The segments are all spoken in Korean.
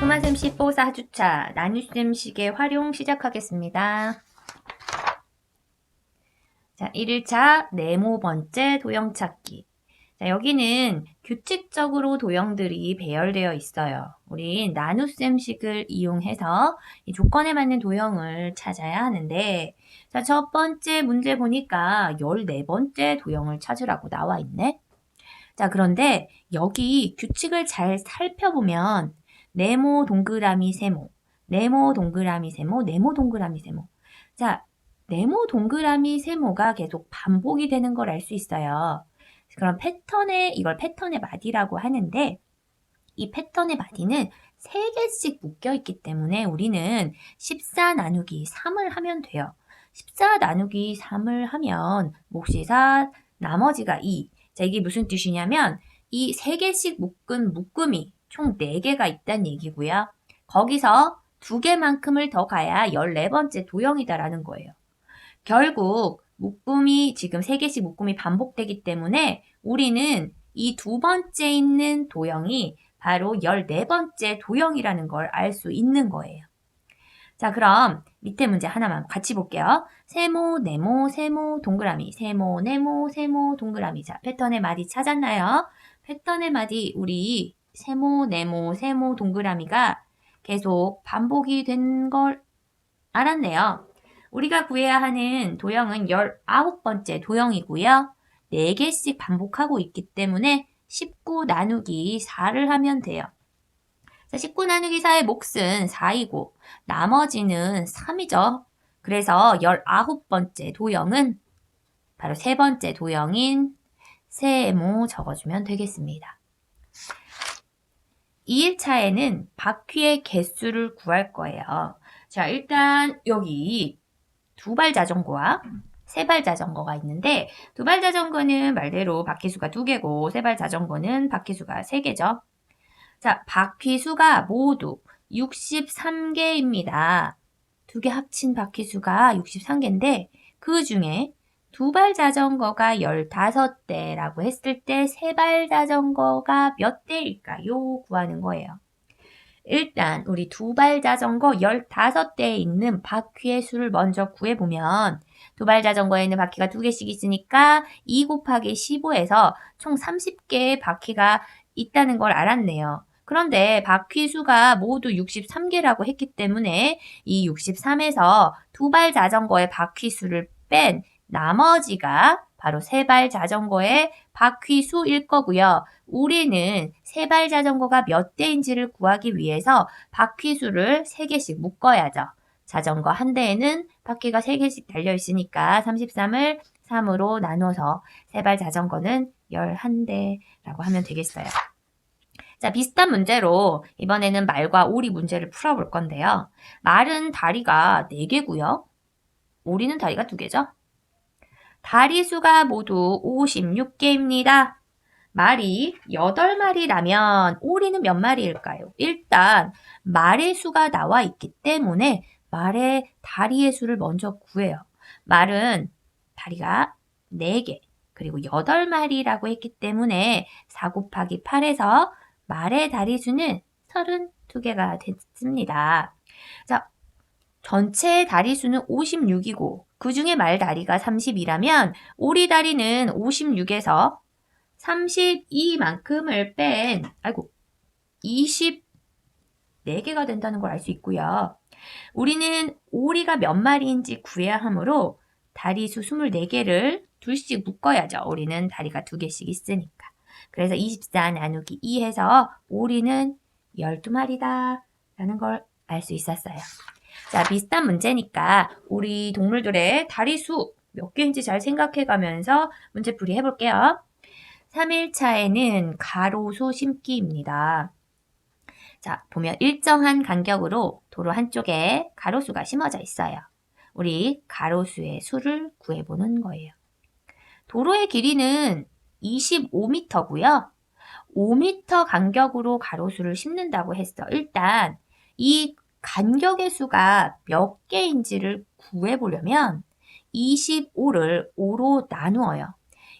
토마셈 14사 주차 나눗셈식의 활용 시작하겠습니다. 자, 1일차 네모 번째 도형 찾기. 자, 여기는 규칙적으로 도형들이 배열되어 있어요. 우린 나눗셈식을 이용해서 이 조건에 맞는 도형을 찾아야 하는데 자, 첫 번째 문제 보니까 14번째 도형을 찾으라고 나와 있네. 자, 그런데 여기 규칙을 잘 살펴보면 네모 동그라미 세모, 네모 동그라미 세모, 네모 동그라미 세모. 자, 네모 동그라미 세모가 계속 반복이 되는 걸 알 수 있어요. 그럼 패턴의 이걸 패턴의 마디라고 하는데 이 패턴의 마디는 세 개씩 묶여 있기 때문에 우리는 14 나누기 3을 하면 돼요. 14 나누기 3을 하면 몫이 4, 나머지가 2. 자, 이게 무슨 뜻이냐면 이세 개씩 묶은 묶음이 총 4개가 있다는 얘기고요. 거기서 두 개만큼을 더 가야 14번째 도형이다라는 거예요. 결국 묶음이 지금 3개씩 묶음이 반복되기 때문에 우리는 이 두 번째 있는 도형이 바로 14번째 도형이라는 걸 알 수 있는 거예요. 자, 그럼 밑에 문제 하나만 같이 볼게요. 세모, 네모, 세모, 동그라미, 세모, 네모, 세모, 동그라미. 자, 패턴의 마디 찾았나요? 패턴의 마디 우리 세모, 네모, 세모, 동그라미가 계속 반복이 된 걸 알았네요. 우리가 구해야 하는 도형은 19번째 도형이고요. 4개씩 반복하고 있기 때문에 19 나누기 4를 하면 돼요. 자, 19 나누기 4의 몫은 4이고 나머지는 3이죠. 그래서 19번째 도형은 바로 세 번째 도형인 세모 적어주면 되겠습니다. 2일차에는 바퀴의 개수를 구할 거예요. 자, 일단 여기 두 발 자전거와 세 발 자전거가 있는데 두 발 자전거는 말대로 바퀴수가 두 개고 세 발 자전거는 바퀴수가 세 개죠. 자, 바퀴수가 모두 63개입니다. 두 개 합친 바퀴수가 63개인데 그 중에 두 발 자전거가 15대라고 했을 때 세 발 자전거가 몇 대일까요? 구하는 거예요. 일단 우리 두발 자전거 15대에 있는 바퀴의 수를 먼저 구해보면 두발 자전거에는 바퀴가 두 개씩 있으니까 2 곱하기 15에서 총 30개의 바퀴가 있다는 걸 알았네요. 그런데 바퀴 수가 모두 63개라고 했기 때문에 이 63에서 두발 자전거의 바퀴 수를 뺀 나머지가 바로 세발 자전거의 바퀴 수일 거고요. 우리는 세발 자전거가 몇 대인지를 구하기 위해서 바퀴 수를 3개씩 묶어야죠. 자전거 한 대에는 바퀴가 3개씩 달려 있으니까 33을 3으로 나눠서 세발 자전거는 11대라고 하면 되겠어요. 자, 비슷한 문제로 이번에는 말과 오리 문제를 풀어볼 건데요. 말은 다리가 4개고요. 오리는 다리가 2개죠. 다리 수가 모두 56개입니다. 말이 8마리라면 오리는 몇 마리일까요? 일단 말의 수가 나와 있기 때문에 말의 다리의 수를 먼저 구해요. 말은 다리가 4개 그리고 8마리라고 했기 때문에 4 곱하기 8에서 말의 다리 수는 32개가 됐습니다. 자, 전체 다리 수는 56이고 그 중에 말 다리가 30이라면 오리 다리는 56에서 32만큼을 뺀 아이고 24개가 된다는 걸 알 수 있고요. 우리는 오리가 몇 마리인지 구해야 하므로 다리 수 24개를 둘씩 묶어야죠. 오리는 다리가 두 개씩 있으니까. 그래서 24 나누기 2 해서 오리는 12마리다 라는 걸 알 수 있었어요. 자, 비슷한 문제니까 우리 동물들의 다리 수 몇 개인지 잘 생각해 가면서 문제 풀이 해볼게요. 3일차에는 가로수 심기입니다. 자, 보면 일정한 간격으로 도로 한쪽에 가로수가 심어져 있어요. 우리 가로수의 수를 구해보는 거예요. 도로의 길이는 25m고요. 5m 간격으로 가로수를 심는다고 했어. 일단 이 간격의 수가 몇 개인지를 구해보려면 25를 5로 나누어요.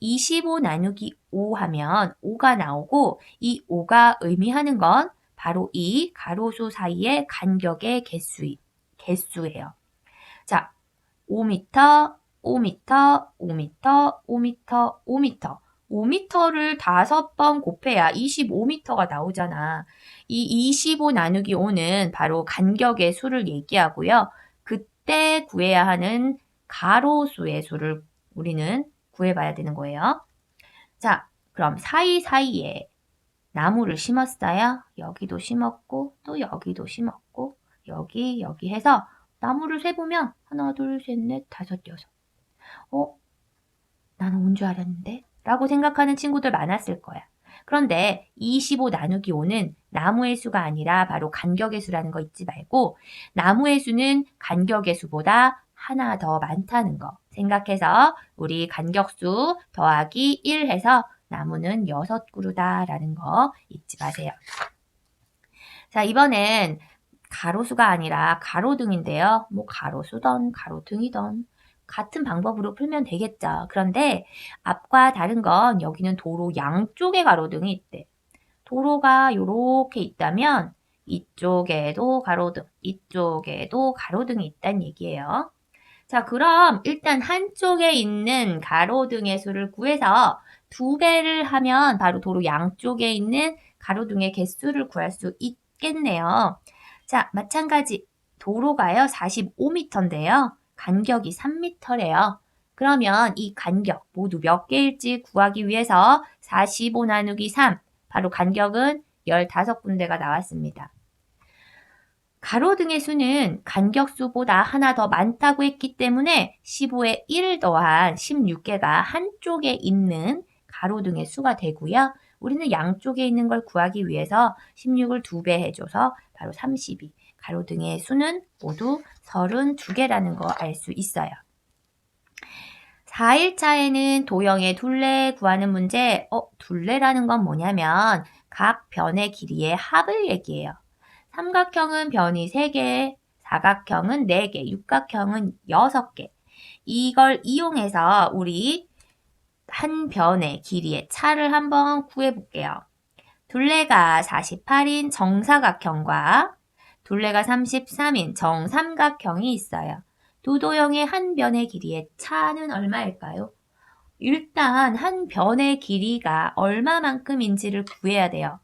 25 나누기 5 하면 5가 나오고 이 5가 의미하는 건 바로 이 가로수 사이의 간격의 개수, 개수예요. 자, 5m, 5m, 5m, 5m, 5m. 5m를 다섯 번 곱해야 25m가 나오잖아. 이 25 나누기 5는 바로 간격의 수를 얘기하고요. 그때 구해야 하는 가로수의 수를 우리는 구해봐야 되는 거예요. 자, 그럼 사이사이에 나무를 심었어요. 여기도 심었고, 또 여기도 심었고, 여기, 여기 해서 나무를 세보면 하나, 둘, 셋, 넷, 다섯, 여섯. 어? 나는 온 줄 알았는데? 라고 생각하는 친구들 많았을 거야. 그런데 25 나누기 5는 나무의 수가 아니라 바로 간격의 수라는 거 잊지 말고 나무의 수는 간격의 수보다 하나 더 많다는 거 생각해서 우리 간격수 더하기 1 해서 나무는 6그루다라는 거 잊지 마세요. 자, 이번엔 가로수가 아니라 가로등인데요. 뭐 가로수던 가로등이던 같은 방법으로 풀면 되겠죠. 그런데 앞과 다른 건 여기는 도로 양쪽에 가로등이 있대. 도로가 이렇게 있다면 이쪽에도 가로등, 이쪽에도 가로등이 있다는 얘기예요. 자, 그럼 일단 한쪽에 있는 가로등의 수를 구해서 두 배를 하면 바로 도로 양쪽에 있는 가로등의 개수를 구할 수 있겠네요. 자, 마찬가지 도로가요 45m인데요. 간격이 3m래요. 그러면 이 간격 모두 몇 개일지 구하기 위해서 45 나누기 3 바로 간격은 15군데가 나왔습니다. 가로등의 수는 간격수보다 하나 더 많다고 했기 때문에 15에 1 더한 16개가 한쪽에 있는 가로등의 수가 되고요. 우리는 양쪽에 있는 걸 구하기 위해서 16을 2배 해줘서 바로 32. 가로등의 수는 모두 32개라는 거 알 수 있어요. 4일차에는 도형의 둘레 구하는 문제, 어, 둘레라는 건 뭐냐면 각 변의 길이의 합을 얘기해요. 삼각형은 변이 3개, 사각형은 4개, 육각형은 6개. 이걸 이용해서 우리 한 변의 길이의 차를 한번 구해볼게요. 둘레가 48인 정사각형과 둘레가 33인 정삼각형이 있어요. 두 도형의 한 변의 길이의 차는 얼마일까요? 일단 한 변의 길이가 얼마만큼인지를 구해야 돼요.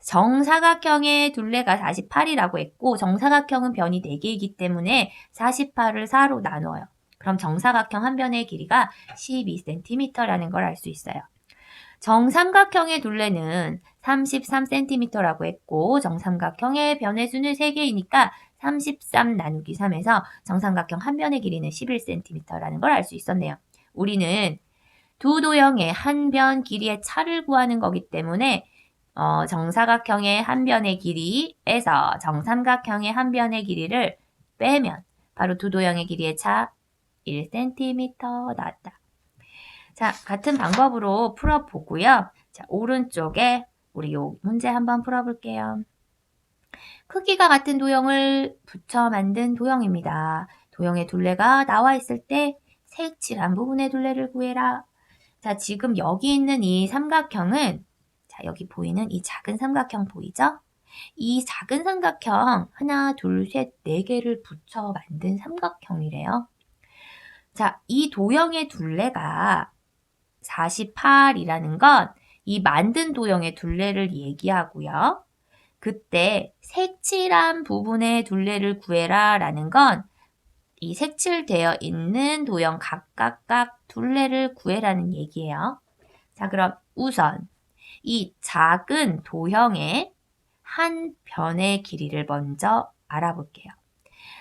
정사각형의 둘레가 48이라고 했고 정사각형은 변이 4개이기 때문에 48을 4로 나눠요. 그럼 정사각형 한 변의 길이가 12cm라는 걸 알 수 있어요. 정삼각형의 둘레는 33cm라고 했고 정삼각형의 변의 수는 3개이니까 33 나누기 3에서 정삼각형 한 변의 길이는 11cm라는 걸 알 수 있었네요. 우리는 두 도형의 한 변 길이의 차를 구하는 거기 때문에 어, 정사각형의 한 변의 길이에서 정삼각형의 한 변의 길이를 빼면 바로 두 도형의 길이의 차 1cm 나왔다. 자, 같은 방법으로 풀어보고요. 자, 오른쪽에 우리 요 문제 한번 풀어볼게요. 크기가 같은 도형을 붙여 만든 도형입니다. 도형의 둘레가 나와 있을 때 색칠한 부분의 둘레를 구해라. 자, 지금 여기 있는 이 삼각형은 자, 여기 보이는 이 작은 삼각형 보이죠? 이 작은 삼각형 하나, 둘, 셋, 네 개를 붙여 만든 삼각형이래요. 자, 이 도형의 둘레가 48이라는 건 이 만든 도형의 둘레를 얘기하고요. 그때 색칠한 부분의 둘레를 구해라 라는 건 이 색칠되어 있는 도형 각각각 둘레를 구해라는 얘기예요. 자, 그럼 우선 이 작은 도형의 한 변의 길이를 먼저 알아볼게요.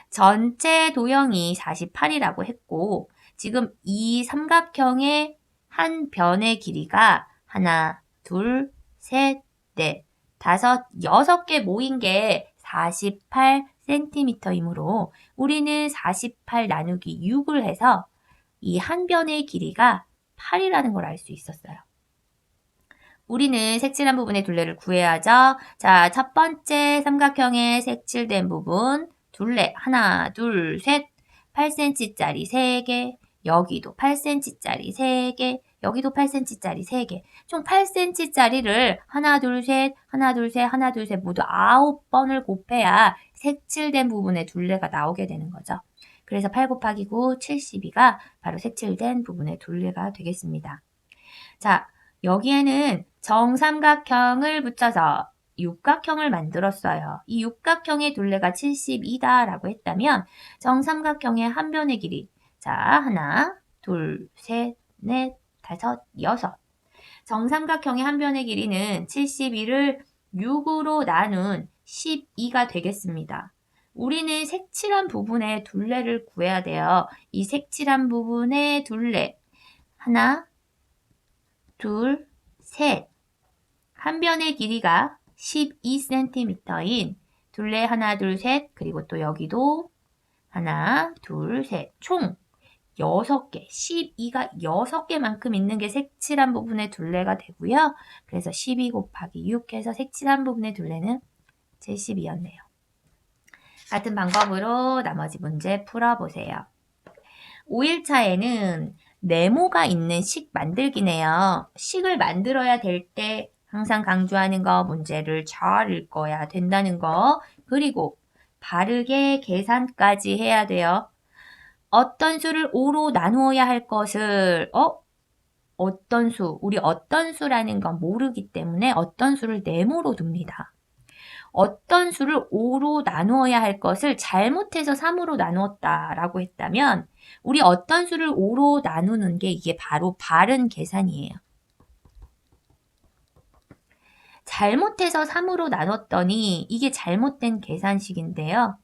전체 도형이 48이라고 했고 지금 이 삼각형의 한 변의 길이가 하나, 둘, 셋, 넷, 다섯, 여섯 개 모인 게 48cm이므로 우리는 48 나누기 6을 해서 이 한 변의 길이가 8이라는 걸 알 수 있었어요. 우리는 색칠한 부분의 둘레를 구해야죠. 자, 첫 번째 삼각형의 색칠된 부분 둘레. 하나, 둘, 셋. 8cm짜리 3개. 여기도 8cm짜리 3개, 여기도 8cm짜리 3개. 총 8cm짜리를 하나, 둘, 셋, 하나, 둘, 셋, 하나, 둘, 셋 모두 9번을 곱해야 색칠된 부분의 둘레가 나오게 되는 거죠. 그래서 8 곱하기 9, 72가 바로 색칠된 부분의 둘레가 되겠습니다. 자, 여기에는 정삼각형을 붙여서 육각형을 만들었어요. 이 육각형의 둘레가 72다라고 했다면 정삼각형의 한 변의 길이 자, 하나, 둘, 셋, 넷, 다섯, 여섯. 정삼각형의 한 변의 길이는 72를 6으로 나눈 12가 되겠습니다. 우리는 색칠한 부분의 둘레를 구해야 돼요. 이 색칠한 부분의 둘레. 하나, 둘, 셋. 한 변의 길이가 12cm인 둘레 하나, 둘, 셋. 그리고 또 여기도 하나, 둘, 셋. 총 6개, 12가 6개만큼 있는 게 색칠한 부분의 둘레가 되고요. 그래서 12 곱하기 6 해서 색칠한 부분의 둘레는 70이었네요. 같은 방법으로 나머지 문제 풀어보세요. 5일차에는 네모가 있는 식 만들기네요. 식을 만들어야 될 때 항상 강조하는 거 문제를 잘 읽어야 된다는 거 그리고 바르게 계산까지 해야 돼요. 어떤 수를 5로 나누어야 할 것을 어? 어떤 수, 우리 어떤 수라는 건 모르기 때문에 어떤 수를 네모로 둡니다. 어떤 수를 5로 나누어야 할 것을 잘못해서 3으로 나누었다라고 했다면 우리 어떤 수를 5로 나누는 게 이게 바로 바른 계산이에요. 잘못해서 3으로 나눴더니 이게 잘못된 계산식인데요.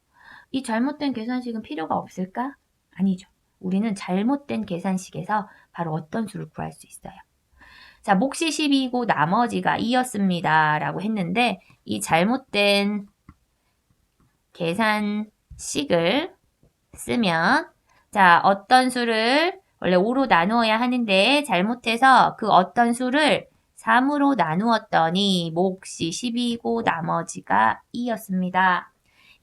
이 잘못된 계산식은 필요가 없을까? 아니죠. 우리는 잘못된 계산식에서 바로 어떤 수를 구할 수 있어요. 자, 몫이 12이고 나머지가 2였습니다. 라고 했는데 이 잘못된 계산식을 쓰면 자, 어떤 수를 원래 5로 나누어야 하는데 잘못해서 그 어떤 수를 3으로 나누었더니 몫이 12이고 나머지가 2였습니다.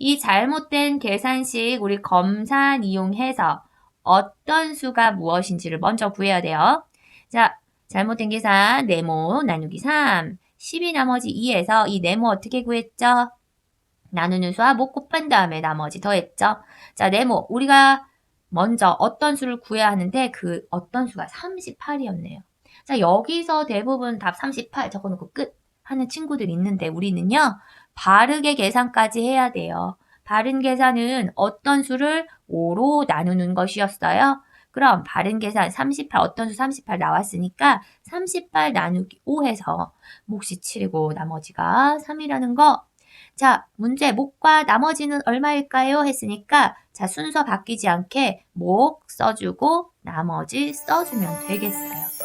이 잘못된 계산식 우리 검산 이용해서 어떤 수가 무엇인지를 먼저 구해야 돼요. 자, 잘못된 계산 네모 나누기 3 10이 나머지 2에서 이 네모 어떻게 구했죠? 나누는 수와 목 곱한 다음에 나머지 더했죠. 자, 네모 우리가 먼저 어떤 수를 구해야 하는데 그 어떤 수가 38이었네요. 자, 여기서 대부분 답 38 적어놓고 끝 하는 친구들이 있는데 우리는요. 바르게 계산까지 해야 돼요. 바른 계산은 어떤 수를 5로 나누는 것이었어요. 그럼 바른 계산 38 어떤 수 38 나왔으니까 38 나누기 5 해서 몫이 7이고 나머지가 3이라는 거. 자, 문제 목과 나머지는 얼마일까요? 했으니까 자, 순서 바뀌지 않게 목 써주고 나머지 써주면 되겠어요.